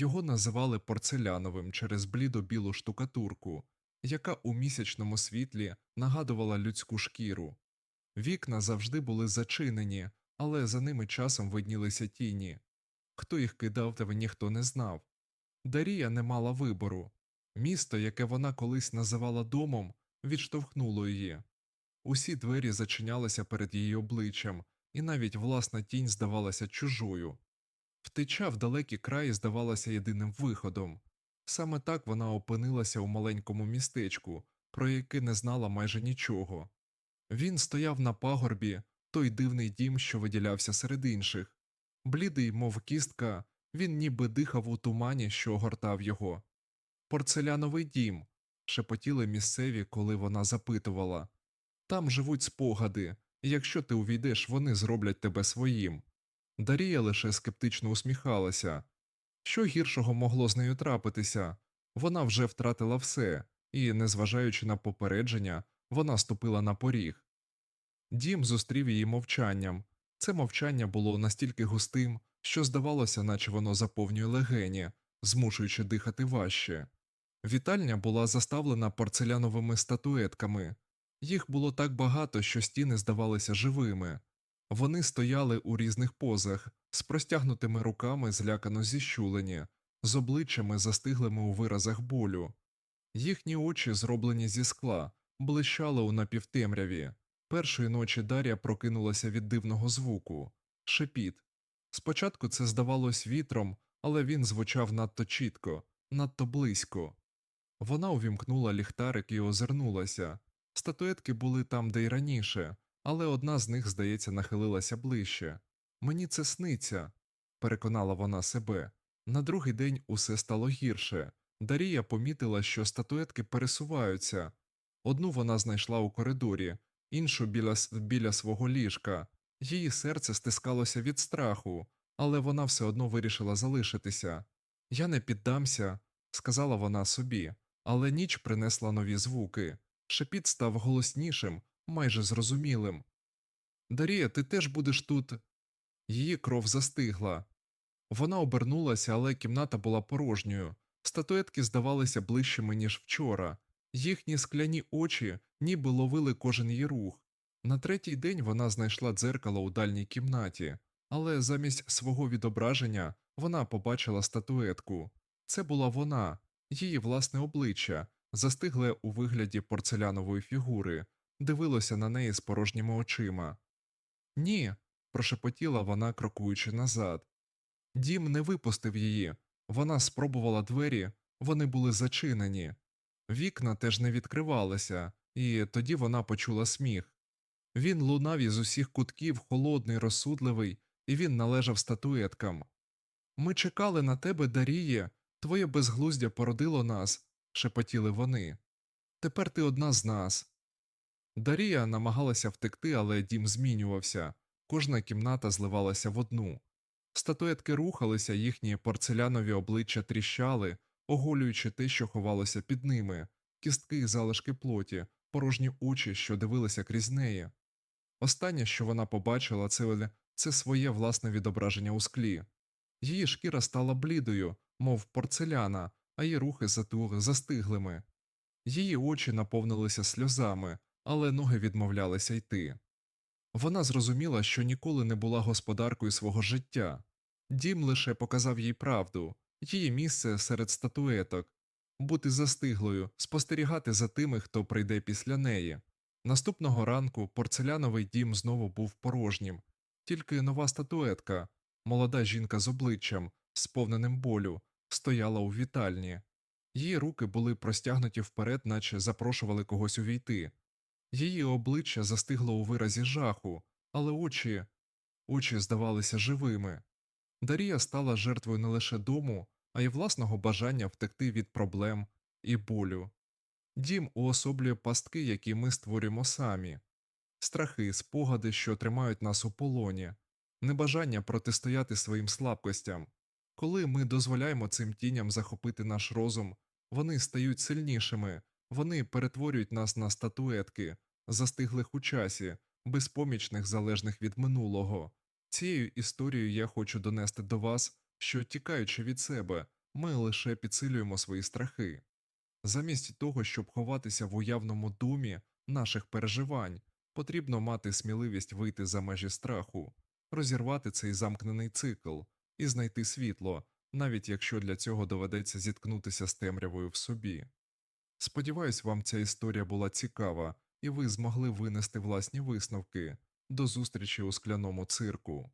Його називали порцеляновим через блідо-білу штукатурку, яка у місячному світлі нагадувала людську шкіру. Вікна завжди були зачинені, але за ними часом виднілися тіні. Хто їх кидав, тебе ніхто не знав. Дарія не мала вибору. Місто, яке вона колись називала домом, відштовхнуло її. Усі двері зачинялися перед її обличчям, і навіть власна тінь здавалася чужою. Втеча в далекі краї здавалася єдиним виходом. Саме так вона опинилася у маленькому містечку, про яке не знала майже нічого. Він стояв на пагорбі, той дивний дім, що виділявся серед інших. Блідий, мов кістка, він ніби дихав у тумані, що огортав його. Порцеляновий дім, шепотіли місцеві, коли вона запитувала. Там живуть спогади, і якщо ти увійдеш, вони зроблять тебе своїм. Дарія лише скептично усміхалася. Що гіршого могло з нею трапитися? Вона вже втратила все, і, незважаючи на попередження, вона ступила на поріг. Дім зустрів її мовчанням. Це мовчання було настільки густим, що здавалося, наче воно заповнює легені, змушуючи дихати важче. Вітальня була заставлена порцеляновими статуетками. Їх було так багато, що стіни здавалися живими. Вони стояли у різних позах, з простягнутими руками злякано зіщулені, з обличчями застиглими у виразах болю. Їхні очі, зроблені зі скла, блищали у напівтемряві. Першої ночі Дар'я прокинулася від дивного звуку шепіт. Спочатку це здавалось вітром, але він звучав надто чітко, надто близько. Вона увімкнула ліхтарик і озирнулася. Статуетки були там, де й раніше, але одна з них, здається, нахилилася ближче. Мені це сниться, переконала вона себе. На другий день усе стало гірше. Дарія помітила, що статуетки пересуваються. Одну вона знайшла у коридорі, іншу біля, біля свого ліжка. Її серце стискалося від страху, але вона все одно вирішила залишитися. Я не піддамся, сказала вона собі, але ніч принесла нові звуки. Шепіт став голоснішим, майже зрозумілим. Дарія, ти теж будеш тут. Її кров застигла. Вона обернулася, але кімната була порожньою. Статуетки здавалися ближчими, ніж вчора. Їхні скляні очі ніби ловили кожен її рух. На третій день вона знайшла дзеркало у дальній кімнаті, але замість свого відображення вона побачила статуетку. Це була вона, її власне обличчя, застигле у вигляді порцелянової фігури, дивилося на неї з порожніми очима. Ні, прошепотіла вона, крокуючи назад. Дім не випустив її. Вона спробувала двері, вони були зачинені. Вікна теж не відкривалися, і тоді вона почула сміх. Він лунав із усіх кутків, холодний, розсудливий, і він належав статуеткам. Ми чекали на тебе, Даріє, твоє безглуздя породило нас, шепотіли вони. Тепер ти одна з нас. Дарія намагалася втекти, але дім змінювався, кожна кімната зливалася в одну. Статуетки рухалися, їхні порцелянові обличчя тріщали, оголюючи те, що ховалося під ними, кістки і залишки плоті, порожні очі, що дивилися крізь неї. Останнє, що вона побачила, це, це своє власне відображення у склі. Її шкіра стала блідою, мов порцеляна, а її рухи застиглими. Її очі наповнилися сльозами, але ноги відмовлялися йти. Вона зрозуміла, що ніколи не була господаркою свого життя. Дім лише показав їй правду, її місце серед статуеток, бути застиглою, спостерігати за тими, хто прийде після неї. Наступного ранку порцеляновий дім знову був порожнім, тільки нова статуетка, молода жінка з обличчям, сповненим болю, стояла у вітальні. Її руки були простягнуті вперед, наче запрошували когось увійти. Її обличчя застигло у виразі жаху, але очі очі здавалися живими. Дарія стала жертвою не лише дому, а й власного бажання втекти від проблем і болю. Дім уособлює пастки, які ми створюємо самі, страхи, спогади, що тримають нас у полоні, небажання протистояти своїм слабкостям. Коли ми дозволяємо цим тіням захопити наш розум, вони стають сильнішими, вони перетворюють нас на статуетки, застиглих у часі, безпомічних залежних від минулого. Цією історією я хочу донести до вас, що, тікаючи від себе, ми лише підсилюємо свої страхи. Замість того, щоб ховатися в уявному думі наших переживань, потрібно мати сміливість вийти за межі страху, розірвати цей замкнений цикл і знайти світло, навіть якщо для цього доведеться зіткнутися з темрявою в собі. Сподіваюсь, вам ця історія була цікава, і ви змогли винести власні висновки. До зустрічі у скляному цирку.